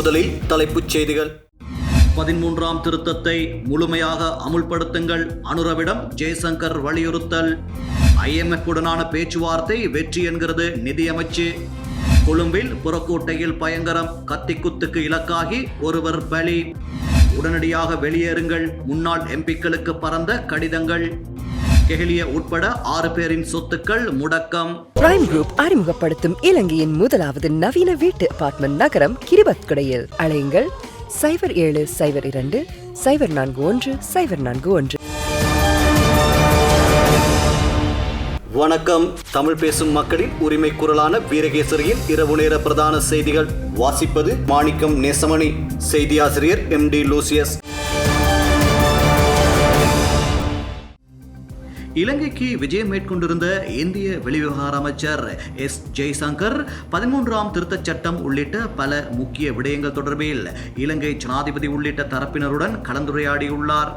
முதலில் தலைப்புச் செய்திகள். பதிமூன்றாம் திருத்தத்தை முழுமையாக அமுல்படுத்துங்கள். அனுரவிடம் ஜெய்சங்கர் வலியுறுத்தல். ஐஎம்எஃப் உடனான பேச்சுவார்த்தை வெற்றி என்கிறது நிதியமைச்சு. கொழும்பில் புறக்கோட்டையில் பயங்கரம் கத்திக்குத்துக்கு இலக்காகி ஒருவர் பலி. உடனடியாக வெளியேறுங்கள். முன்னாள் எம்பிக்களுக்கு பறந்த கடிதங்கள். கெஹலிய உட்பட ஆறு பேரின் சொத்துக்கள் முடக்கம். பிரைம் குரூப் அறிமுகப்படுத்தும் இலங்கையின் முதலாவது நவீன வீட்டு அபார்ட்மெண்ட் நகரம் கிரிபத்குடையில். அழையுங்கள் சைபர் ஏழு சைபர் இரண்டு சைபர் நான்கு ஒன்று சைபர் நான்கு ஒன்று. வணக்கம். தமிழ் பேசும் மக்களின் உரிமை குரலான வீரகேசரியின் இரவு நேர பிரதான செய்திகள். வாசிப்பது மாணிக்கம் நேசமணி. செய்தியாசிரியர் எம் டி லூசியஸ். இலங்கைக்கு விஜயம் மேற்கொண்டிருந்த இந்திய வெளிவிவகார அமைச்சர் எஸ். ஜெய்சங்கர் பதிமூன்றாம் திருத்தச் சட்டம் உள்ளிட்ட பல முக்கிய விடயங்கள் தொடர்பில் இலங்கை ஜனாதிபதி உள்ளிட்ட தரப்பினருடன் கலந்துரையாடியுள்ளார்.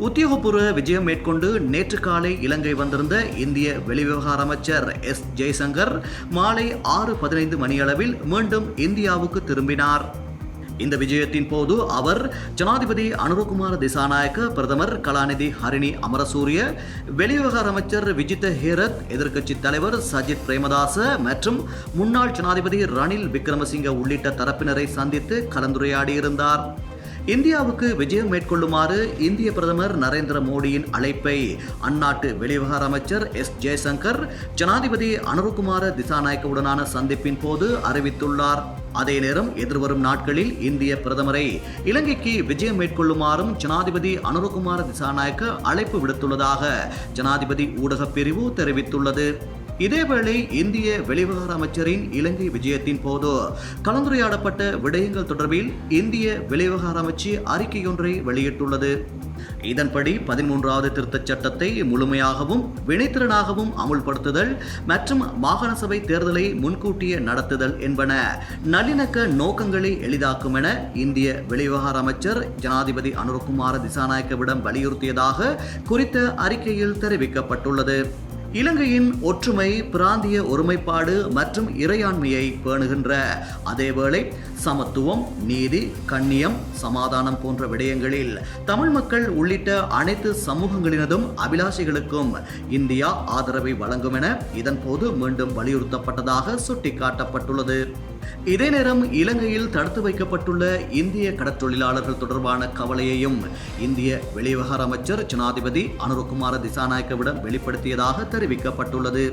உத்தியோகபூர்வ விஜயம் மேற்கொண்டு நேற்று காலை இலங்கை வந்திருந்த இந்திய வெளிவிவகார அமைச்சர் எஸ். ஜெய்சங்கர் மாலை ஆறு பதினைந்து மணியளவில் மீண்டும் இந்தியாவுக்கு திரும்பினார். இந்த விஜயத்தின் போது அவர் ஜனாதிபதி அனுரகுமார திசாநாயக்க பிரதமர் கலாநிதி ஹரிணி அமரசூரிய வெளிவிவகார அமைச்சர் விஜித ஹேரத் எதிர்க்கட்சி தலைவர் சஜித் பிரேமதாச மற்றும் முன்னாள் ஜனாதிபதி ரணில் விக்ரமசிங்க உள்ளிட்ட தரப்பினரை சந்தித்து கலந்துரையாடியிருந்தார். இந்தியாவுக்கு விஜயம் மேற்கொள்ளுமாறு இந்திய பிரதமர் நரேந்திர மோடியின் அழைப்பை அந்நாட்டு வெளிவிவகார அமைச்சர் எஸ் ஜெய்சங்கர் ஜனாதிபதி அனுருகுமார திசாநாயக்கவுடனான சந்திப்பின் போது அறிவித்துள்ளார். அதே நேரம் எதிர்வரும் நாட்களில் இந்திய பிரதமரை இலங்கைக்கு விஜயம் மேற்கொள்ளுமாறும் ஜனாதிபதி அனுரகுமார திசாநாயக்க அழைப்பு விடுத்துள்ளதாக ஜனாதிபதி ஊடகப் பிரிவு தெரிவித்துள்ளது. இதேவேளை இந்திய வெளிவிவகார அமைச்சரின் இலங்கை விஜயத்தின் போது கலந்துரையாடப்பட்ட விடயங்கள் தொடர்பில் இந்திய வெளிவிவகார அமைச்சு அறிக்கையொன்றை வெளியிட்டுள்ளது. இதன்படி பதிமூன்றாவது திருத்தச் சட்டத்தை முழுமையாகவும் வினைத்திறனாகவும் அமுல்படுத்துதல் மற்றும் மாகாண சபை தேர்தலை முன்கூட்டியே நடத்துதல் என்பன நல்லிணக்க நோக்கங்களை எளிதாக்கும் என இந்திய வெளிவிவகார அமைச்சர் ஜனாதிபதி அனுரகுமார திசாநாயக்கவிடம் வலியுறுத்தியதாக குறித்த அறிக்கையில் தெரிவிக்கப்பட்டுள்ளது. இலங்கையின் ஒற்றுமை பிராந்திய ஒருமைப்பாடு மற்றும் இறையாண்மையை பேணுகின்ற அதேவேளை சமத்துவம் நீதி கண்ணியம் சமாதானம் போன்ற விடயங்களில் தமிழ் மக்கள் உள்ளிட்ட அனைத்து சமூகங்களினதும் அபிலாஷைகளுக்கும் இந்தியா ஆதரவை வழங்கும் என இதன்போது மீண்டும் வலியுறுத்தப்பட்டதாக சுட்டிக்காட்டப்பட்டுள்ளது. இதே நேரம் இலங்கையில் தடுத்து வைக்கப்பட்டுள்ள இந்திய கடற்றொழிலாளர்கள் தொடர்பான கவலையையும் இந்திய வெளிவிவகார அமைச்சர் ஜனாதிபதி அனுரகுமார திசாநாயக்கவிடம் வெளிப்படுத்தியதாக தெரிவிக்கப்பட்டுள்ளது.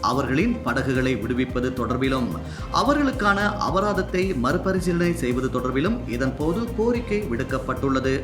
அவர்களின் படகுகளை விடுவிப்பது தொடர்பிலும் அவர்களுக்கான அபராதத்தை மறுபரிசீலனை செய்வது தொடர்பிலும் இதன்போது கோரிக்கை விடுக்கப்பட்டுள்ளது.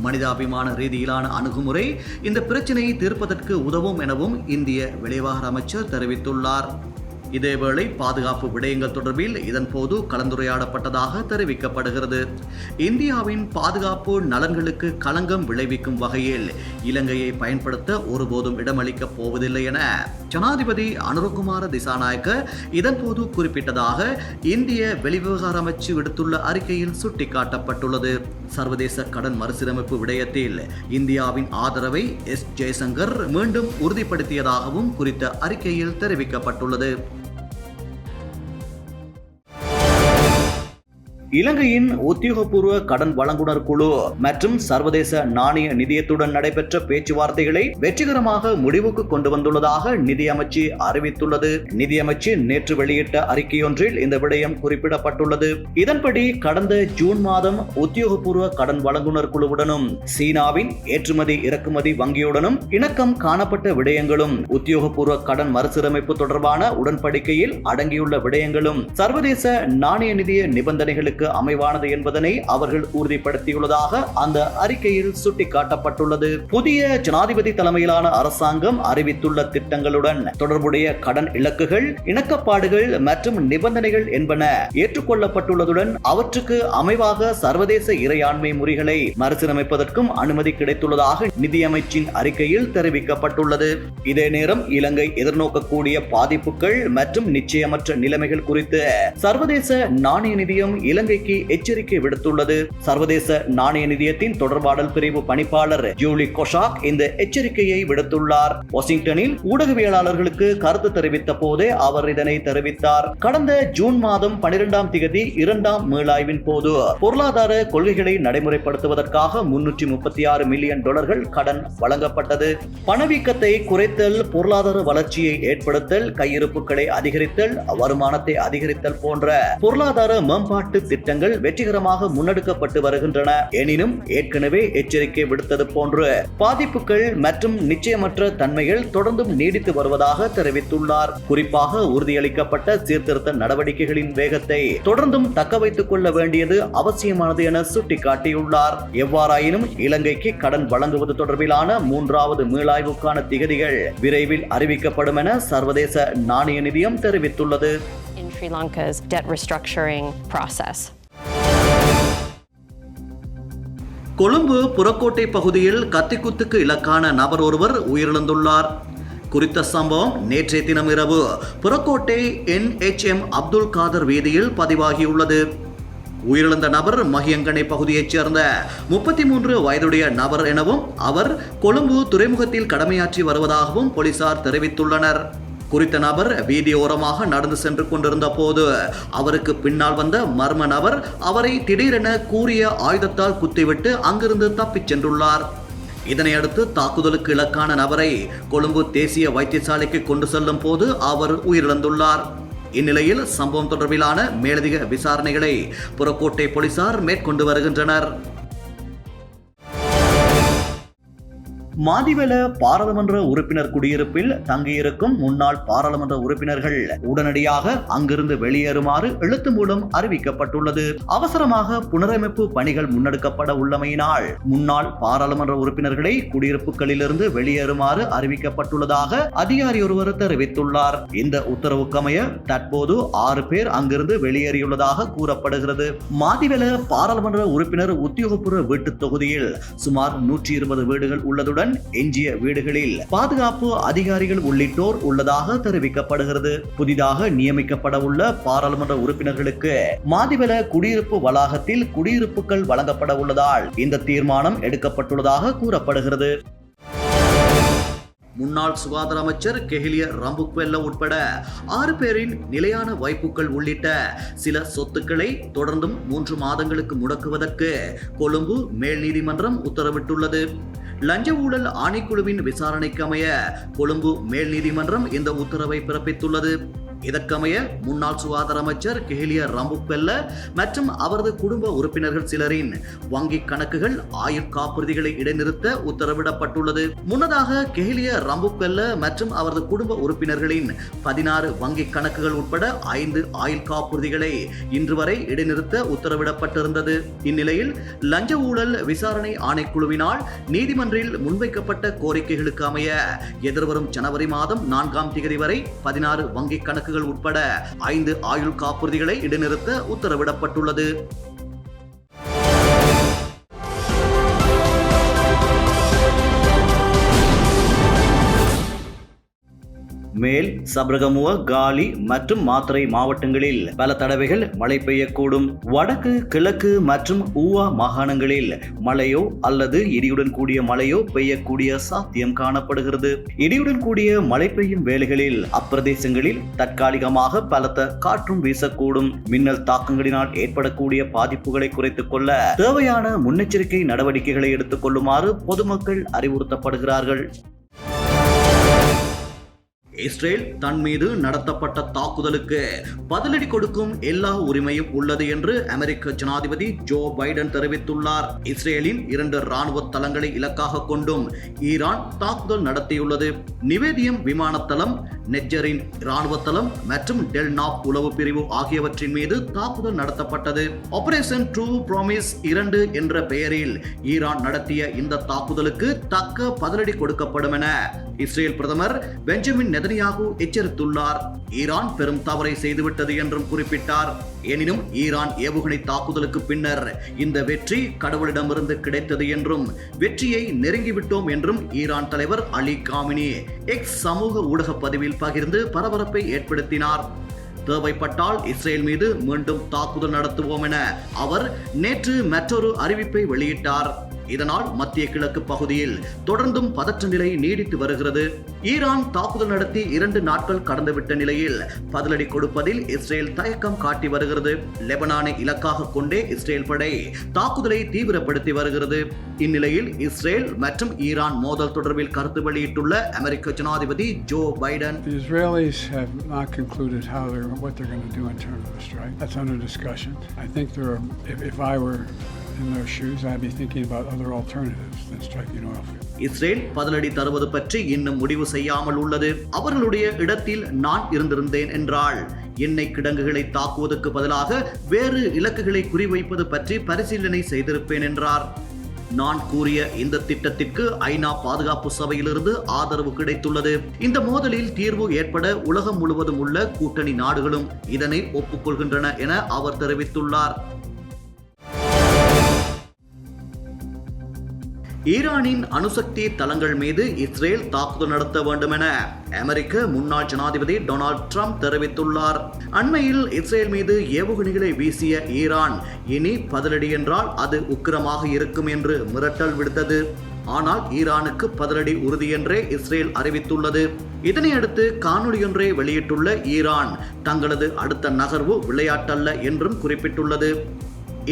மனிதாபிமான ரீதியிலான அணுகுமுறை இந்த பிரச்சினையை தீர்ப்பதற்கு உதவும் எனவும் இந்திய வெளிவிவகார அமைச்சர் தெரிவித்துள்ளார். இதேவேளை பாதுகாப்பு விடயங்கள் தொடர்பில் இதன்போது கலந்துரையாடப்பட்டதாக தெரிவிக்கப்படுகிறது. இந்தியாவின் பாதுகாப்பு நலன்களுக்கு களங்கம் விளைவிக்கும் வகையில் இலங்கையை பயன்படுத்த ஒருபோதும் இடமளிக்கப் போவதில்லை என ஜனாதிபதி அனுரகுமார திசாநாயக்க இதன்போது குறிப்பிட்டதாக இந்திய வெளிவிவகார அமைச்சு விடுத்துள்ள அறிக்கையில் சுட்டிக்காட்டப்பட்டுள்ளது. சர்வதேச கடன் மறுசீரமைப்பு விடயத்தில் இந்தியாவின் ஆதரவை எஸ். ஜெய்சங்கர் மீண்டும் உறுதிப்படுத்தியதாகவும் குறித்த அறிக்கையில் தெரிவிக்கப்பட்டுள்ளது. இலங்கையின் உத்தியோகபூர்வ கடன் வழங்குனர் குழு மற்றும் சர்வதேச நாணய நிதியத்துடன் நடைபெற்ற பேச்சுவார்த்தைகளை வெற்றிகரமாக முடிவுக்கு கொண்டு வந்துள்ளதாக நிதியமைச்சு அறிவித்துள்ளது. நிதியமைச்சு நேற்று வெளியிட்ட அறிக்கையொன்றில் இந்த விடயம் குறிப்பிடப்பட்டுள்ளது. இதன்படி கடந்த ஜூன் மாதம் உத்தியோகபூர்வ கடன் வழங்குனர் குழுவுடனும் சீனாவின் ஏற்றுமதி இறக்குமதி வங்கியுடனும் இணக்கம் காணப்பட்ட விடயங்களும் உத்தியோகபூர்வ கடன் மறுசீரமைப்பு தொடர்பான உடன்படிக்கையில் அடங்கியுள்ள விடயங்களும் சர்வதேச நாணய நிதிய நிபந்தனைகளுக்கு அமைவானது என்பதனை அவர்கள் உறுதிப்படுத்தியுள்ளதாக அந்த அறிக்கையில் சுட்டிக்காட்டப்பட்டுள்ளது. புதிய ஜனாதிபதி தலைமையிலான அரசாங்கம் அறிவித்துள்ள திட்டங்களுடன் தொடர்புடைய கடன் இலக்குகள் இணக்கப்பாடுகள் மற்றும் நிபந்தனைகள் என்பன ஏற்றுக்கொள்ளப்பட்டுள்ளதுடன் அவற்றுக்கு அமைவாக சர்வதேச இறையாண்மை முறைகளை மறுசீரமைப்பதற்கும் அனுமதி கிடைத்துள்ளதாக நிதியமைச்சின் அறிக்கையில் தெரிவிக்கப்பட்டுள்ளது. இதே நேரம் இலங்கை எதிர்நோக்கக்கூடிய பாதிப்புகள் மற்றும் நிச்சயமற்ற நிலைமைகள் குறித்து சர்வதேச நாணய நிதியம் இலங்கை இலங்கைக்கு எச்சரிக்கை விடுத்துள்ளது. சர்வதேச நாணய நிதியத்தின் தொடர்பாடல் பிரிவு பணிப்பாளர் ஜூலி கொஷாக் இந்த எச்சரிக்கையை விடுத்துள்ளார். வாஷிங்டனில் ஊடகவியலாளர்களுக்கு கருத்து தெரிவித்த போதே அவர் இதனை தெரிவித்தார். கடந்த ஜூன் மாதம் பனிரெண்டாம் தேதி இரண்டாம் மீளாய்வின் போது பொருளாதார கொள்கைகளை நடைமுறைப்படுத்துவதற்காக முன்னூற்றி முப்பத்தி ஆறு மில்லியன் டாலர்கள் கடன் வழங்கப்பட்டது. பணவீக்கத்தை குறைத்தல் பொருளாதார வளர்ச்சியை ஏற்படுத்தல் கையிருப்புகளை அதிகரித்தல் வருமானத்தை அதிகரித்தல் போன்ற பொருளாதார மேம்பாட்டு திட்டங்கள் வெற்றிகரமாக முன்னெடுக்கப்பட்டு வருகின்றன. எனினும் ஏற்கனவே எச்சரிக்கை விடுத்தது போன்று பாதிப்புகள் மற்றும் நிச்சயமற்ற தன்மைகள் தொடர்ந்தும் நீடித்து வருவதாக தெரிவித்துள்ளார். குறிப்பாக உறுதியளிக்கப்பட்ட சீர்திருத்த நடவடிக்கைகளின் வேகத்தை தொடர்ந்தும் தக்க வைத்துக் கொள்ள வேண்டியது அவசியமானது என சுட்டிக்காட்டியுள்ளார். எவ்வாறாயினும் இலங்கைக்கு கடன் வழங்குவது தொடர்பிலான மூன்றாவது மீளாய்வுக்கான திகதிகள் விரைவில் அறிவிக்கப்படும் என சர்வதேச நாணய நிதியம் தெரிவித்துள்ளது. Sri Lanka's debt restructuring process. Colombo Purakkottai பகுதியில் கத்திக்குத்துக்கு இலக்கான நபர் ஒருவர் உயிரிழந்துள்ளார். குறித்த சம்பவம் நேற்றைய தினம் இரவு. புறக்கோட்டை என்ஹெச்எம் அப்துல் காதர் வீதியில் பதிவாகியுள்ளது. உயிரிழந்த நபர் மகியங்கனை பகுதியைச் சேர்ந்த முப்பத்தி மூன்று வயதுடைய நபர் எனவும் அவர் கொழும்பு துறைமுகத்தில் கடமையாற்றி வருவதாகவும் போலீசார் தெரிவித்துள்ளனர். குறித்த நபர் வீதியோரமாக நடந்து சென்று கொண்டிருந்த போது அவருக்கு பின்னால் வந்த மர்ம நபர் அவரை திடீரென கூறிய ஆயுதத்தால் குத்திவிட்டு அங்கிருந்து தப்பிச் சென்றுள்ளார். இதனையடுத்து தாக்குதலுக்கு இலக்கான நபரை கொழும்பு தேசிய வைத்தியசாலைக்கு கொண்டு செல்லும் போது அவர் உயிரிழந்துள்ளார். இந்நிலையில் சம்பவம் தொடர்பிலான மேலதிக விசாரணைகளை புறக்கோட்டை போலீசார் மேற்கொண்டு வருகின்றனர். மாதிவெல பாராளுமன்ற உறுப்பினர் குடியிருப்பில் தங்கியிருக்கும் முன்னாள் பாராளுமன்ற உறுப்பினர்கள் உடனடியாக அங்கிருந்து வெளியேறுமாறு எழுத்து மூலம் அறிவிக்கப்பட்டுள்ளது. அவசரமாக புனரமைப்பு பணிகள் முன்னெடுக்கப்பட உள்ளமையினால் முன்னாள் பாராளுமன்ற உறுப்பினர்களை குடியிருப்புகளிலிருந்து வெளியேறுமாறு அறிவிக்கப்பட்டுள்ளதாக அதிகாரி ஒருவர் தெரிவித்துள்ளார். இந்த உத்தரவுக்கமைய தற்போது ஆறு பேர் அங்கிருந்து வெளியேறியுள்ளதாக கூறப்படுகிறது. மாதிவெல பாராளுமன்ற உறுப்பினர் உத்தியோகபூர்வ வீட்டுத் தொகுதியில் சுமார் நூற்றி இருபது வீடுகள் உள்ளதுடன் உடன் எஞ்சிய வீடுகளில் பாதுகாப்பு அதிகாரிகள் உள்ளிட்டோர் உள்ளதாக தெரிவிக்கப்படுகிறது. புதிதாக நியமிக்கப்பட உள்ள பாராளுமன்ற உறுப்பினர்களுக்கு மாதிவெல குடியிருப்பு வளாகத்தில் குடியிருப்புகள் வழங்கப்பட உள்ளதால் இந்த தீர்மானம் எடுக்கப்பட்டுள்ளதாக கூறப்படுகிறது. முன்னாள் சுகாதார அமைச்சர் கெஹிலிய ரம்புக்வெல்ல உட்பட ஆறு பேரின் நிலையான வாய்ப்புகள் உள்ளிட்ட சில சொத்துக்களை தொடர்ந்தும் மூன்று மாதங்களுக்கு முடக்குவதற்கு கொழும்பு மேல் நீதிமன்றம் உத்தரவிட்டுள்ளது. லஞ்ச ஊழல் ஆணைக்குழுவின் விசாரணைக்கு அமைய கொழும்பு மேல் நீதிமன்றம் இந்த உத்தரவை பிறப்பித்துள்ளது. இதற்கமைய முன்னாள் சுகாதார அமைச்சர் கெஹிலிய ரம்புப்பெல்ல மற்றும் அவரது குடும்ப உறுப்பினர்கள் சிலரின் வங்கி கணக்குகள் ஆயுள் காப்புறுதிகளை இடைநிறுத்த உத்தரவிடப்பட்டுள்ளது. முன்னதாக கெஹிலிய ரம்புப்பெல்ல மற்றும் அவரது குடும்ப உறுப்பினர்களின் பதினாறு வங்கி கணக்குகள் உட்பட ஐந்து ஆயுள் காப்புறுதிகளை இன்று வரை இடைநிறுத்த உத்தரவிடப்பட்டிருந்தது. இந்நிலையில் லஞ்ச ஊழல் விசாரணை ஆணைக்குழுவினால் நீதிமன்றில் முன்வைக்கப்பட்ட கோரிக்கைகளுக்கு அமைய எதிர்வரும் ஜனவரி மாதம் நான்காம் தேதி வரை பதினாறு வங்கி கணக்குகள் உட்பட ஐந்து ஆயுள் காப்புறுதிகளை இடைநிறுத்த உத்தரவிடப்பட்டுள்ளது. மேல் சபரகமுவ காலி மற்றும் மாத்திரை மாவட்டங்களில் பல தடவைகள் மழை பெய்யக்கூடும். வடக்கு கிழக்கு மற்றும் ஊவா மாகாணங்களில் மழையோ அல்லது இடியுடன் கூடிய மழையோ பெய்யக்கூடிய சாத்தியம் காணப்படுகிறது. இடியுடன் கூடிய மழை பெய்யும் வேளைகளில் அப்பிரதேசங்களில் தற்காலிகமாக பலத்த காற்றும் வீசக்கூடும். மின்னல் தாக்கங்களினால் ஏற்படக்கூடிய பாதிப்புகளை குறைத்துக் கொள்ள தேவையான முன்னெச்சரிக்கை நடவடிக்கைகளை எடுத்துக் கொள்ளுமாறு பொதுமக்கள் அறிவுறுத்தப்படுகிறார்கள். இஸ்ரேல் தன் மீது நடத்தப்பட்ட தாக்குதலுக்கு பதிலடி கொடுக்கும் எல்லா உரிமையும் உள்ளது என்று அமெரிக்க ஜனாதிபதி ஜோ பைடன் தெரிவித்துள்ளார். இஸ்ரேலின் இரண்டு ராணுவ தளங்களை இலக்காக கொண்டும் ஈரான் தாக்குதல் நடத்தியுள்ளது. நிவேதியம் விமானத்தளம் நெஜரின் இராணுவ தளம் மற்றும் டெல்நாப் உளவு பிரிவு ஆகியவற்றின் மீது தாக்குதல் நடத்தப்பட்டது. ஆபரேஷன் ட்ரூ ப்ராமிஸ் இரண்டு என்ற பெயரில் ஈரான் நடத்திய இந்த தாக்குதலுக்கு தக்க பதிலடி கொடுக்கப்படும் என இஸ்ரேல் பிரதமர் பெஞ்சமின் நெதனியாகு எச்சரித்துள்ளார். ஈரான் பெரும் தவறை செய்துவிட்டது என்றும் குறிப்பிட்டார். எனினும் ஈரான் ஏவுகணை தாக்குதலுக்கு பின்னர் இந்த வெற்றி கடவுளிடமிருந்து கிடைத்தது என்றும் வெற்றியை நெருங்கிவிட்டோம் என்றும் ஈரான் தலைவர் அலி காமினி எக்ஸ் சமூக ஊடக பதிவில் பகிர்ந்து பரபரப்பை ஏற்படுத்தினார். தேவைப்பட்டால் இஸ்ரேல் மீது மீண்டும் தாக்குதல் நடத்துவோம் என அவர் நேற்று மற்றொரு அறிவிப்பை வெளியிட்டார். இதனால் மத்திய கிழக்கு பகுதியில் தொடர்ந்தும் பதற்ற நிலை நீடித்து வருகிறது ஈரான் தாக்குதல் நடத்தி இரண்டு நாட்கள் கடந்துவிட்ட நிலையில் பதிலடி கொடுப்பதில் இஸ்ரேல் தயக்கம் காட்டி வருகிறது லெபனானை இலக்காக கொண்டே இஸ்ரேல் படை தாக்குதலை தீவிரப்படுத்தி வருகிறது இந்நிலையில் இஸ்ரேல் மற்றும் ஈரான் மோதல் தொடர்பில் கருத்து வெளியிட்டுள்ள அமெரிக்க ஜனாதிபதி Joe Biden what they're going to do in terms of a strike. That's under discussion. I think there are, if, if I were in their shoes, I'd be thinking about other alternatives than striking oil fields. Israel பதிலடி தருவது பற்றி இன்னும் முடிவு செய்யாமல் உள்ளது. அவர்களுடைய இடத்தில் நான் இருந்திருந்தேன் என்றால் எண்ணெய் கிடங்குகளை தாக்குவதற்கு பதிலாக வேறு இலக்குகளை குறிவைப்பது பற்றி பரிசீலனை செய்திருப்பேன் என்றார். நான் கூறிய இந்த திட்டத்திற்கு ஐநா பாதுகாப்பு சபையிலிருந்து ஆதரவு கிடைத்துள்ளது. இந்த மோதலில் தீர்வு ஏற்பட உலகம் முழுவதும் உள்ள கூட்டணி நாடுகளும் இதனை ஒப்புக்கொள்கின்றன என அவர் தெரிவித்துள்ளார். ஈரானின் அணுசக்தி தளங்கள் மீது இஸ்ரேல் தாக்குதல் நடத்த வேண்டும் என அமெரிக்க முன்னாள் ஜனாதிபதி டொனால்ட் ட்ரம்ப் தெரிவித்துள்ளார். அண்மையில் இஸ்ரேல் மீது ஏவுகணைகளை வீசிய ஈரான் இனி பதிலடி என்றால் அது உக்கிரமாக இருக்கும் என்று மிரட்டல் விடுத்தது. ஆனால் ஈரானுக்கு பதிலடி உறுதி என்றே இஸ்ரேல் அறிவித்துள்ளது. இதனையடுத்து காணொலியொன்றை வெளியிட்டுள்ள ஈரான் தங்களது அடுத்த நகர்வு விளையாட்டல்ல என்றும் குறிப்பிட்டுள்ளது.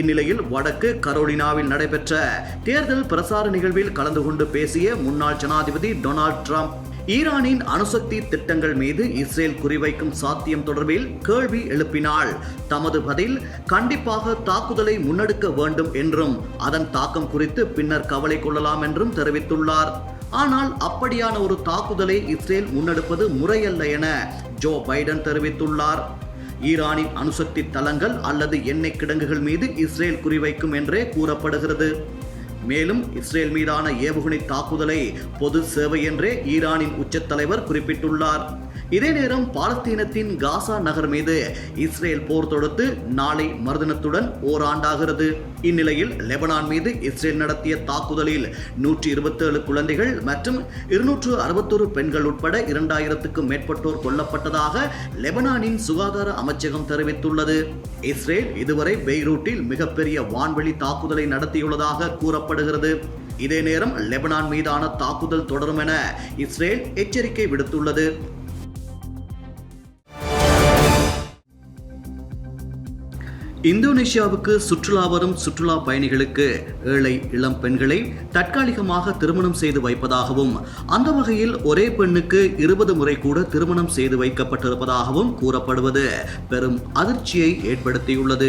இந்நிலையில் வடக்கு கரோலினாவில் நடைபெற்ற தேர்தல் பிரசார நிகழ்வில் கலந்து கொண்டு பேசிய முன்னாள் ஜனாதிபதி டொனால்ட் ட்ரம்ப் ஈரானின் அணுசக்தி திட்டங்கள் மீது இஸ்ரேல் குறிவைக்கும் சாத்தியம் தொடர்பில் கேள்வி எழுப்பினால் தமது பதில் கண்டிப்பாக தாக்குதலை முன்னெடுக்க வேண்டும் என்றும் அதன் தாக்கம் குறித்து பின்னர் கவலை கொள்ளலாம் என்றும் தெரிவித்துள்ளார். ஆனால் அப்படியான ஒரு தாக்குதலை இஸ்ரேல் முன்னெடுப்பது முறையல்ல என ஜோ பைடன் தெரிவித்துள்ளார். ஈரானின் அணுசக்தி தளங்கள் அல்லது எண்ணெய் கிடங்குகள் மீது இஸ்ரேல் குறிவைக்கும் என்றே கூறப்படுகிறது. மேலும் இஸ்ரேல் மீதான ஏவுகணை தாக்குதலை பொது சேவை என்றே ஈரானின் உச்சத்தலைவர் குறிப்பிட்டுள்ளார். இதே நேரம் பாலஸ்தீனத்தின் காசா நகர் மீது இஸ்ரேல் போர் தொடுத்து நாளை மறுதினத்துடன் ஓராண்டாகிறது. இந்நிலையில் லெபனான் மீது இஸ்ரேல் நடத்திய தாக்குதலில் நூற்றி இருபத்தேழு குழந்தைகள் மற்றும் இருநூற்று அறுபத்தொரு பெண்கள் உட்பட இரண்டாயிரத்துக்கும் மேற்பட்டோர் கொல்லப்பட்டதாக லெபனானின் சுகாதார அமைச்சகம் தெரிவித்துள்ளது. இஸ்ரேல் இதுவரை பெய்ரூட்டில் மிகப்பெரிய வான்வெளி தாக்குதலை நடத்தியுள்ளதாக கூறப்படுகிறது. இதே நேரம் லெபனான் மீதான தாக்குதல் தொடரும் என இஸ்ரேல் எச்சரிக்கை விடுத்துள்ளது. இந்தோனேஷியாவுக்கு சுற்றுலா வரும் சுற்றுலா பயணிகளுக்கு ஏழை இளம் பெண்களை தற்காலிகமாக திருமணம் செய்து வைப்பதாகவும் அந்த வகையில் ஒரே பெண்ணுக்கு இருபது முறை கூட திருமணம் செய்து வைக்கப்பட்டிருப்பதாகவும் கூறப்படுவது பெரும் அதிர்ச்சியை ஏற்படுத்தியுள்ளது.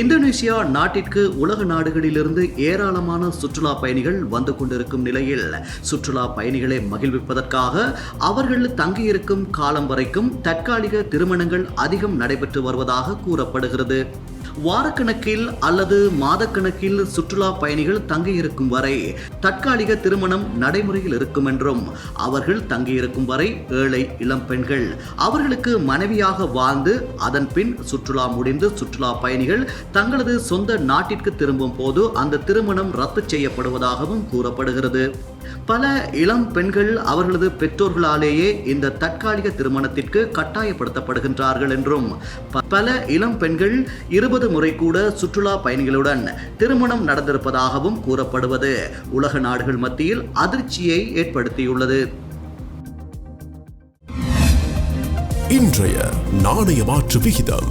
இந்தோனேஷியா நாட்டிற்கு உலக நாடுகளிலிருந்து ஏராளமான சுற்றுலா பயணிகள் வந்து கொண்டிருக்கும் நிலையில் சுற்றுலா பயணிகளை மகிழ்விப்பதற்காக அவர்கள் தங்கியிருக்கும் காலம் வரைக்கும் தற்காலிக திருமணங்கள் அதிகம் நடைபெற்று வருவதாக கூறப்படுகிறது. வாரக்கணக்கில் அல்லது மாதக்கணக்கில் சுற்றுலா பயணிகள் தங்கியிருக்கும் வரை தற்காலிக திருமணம் நடைமுறையில் இருக்கும் என்றும் அவர்கள் தங்கியிருக்கும் வரை ஏழை இளம் பெண்கள் அவர்களுக்கு மனைவியாக வாழ்ந்து அதன் பின் சுற்றுலா முடிந்து சுற்றுலா பயணிகள் தங்களது சொந்த நாட்டிற்கு திரும்பும் போது அந்த திருமணம் ரத்து செய்யப்படுவதாகவும் கூறப்படுகிறது. பல இளம் பெண்கள் அவர்களது பெற்றோர்களாலேயே இந்த தற்காலிக திருமணத்திற்கு கட்டாயப்படுத்தப்படுகின்றார்கள் என்றும் பல இளம் பெண்கள் இருபது முறை கூட சுற்றுலா பயணிகளுடன் திருமணம் நடந்திருப்பதாகவும் கூறப்படுவது உலக நாடுகள் மத்தியில் அதிர்ச்சியை ஏற்படுத்தியுள்ளது. இன்றைய நாணய மாற்று விகிதம்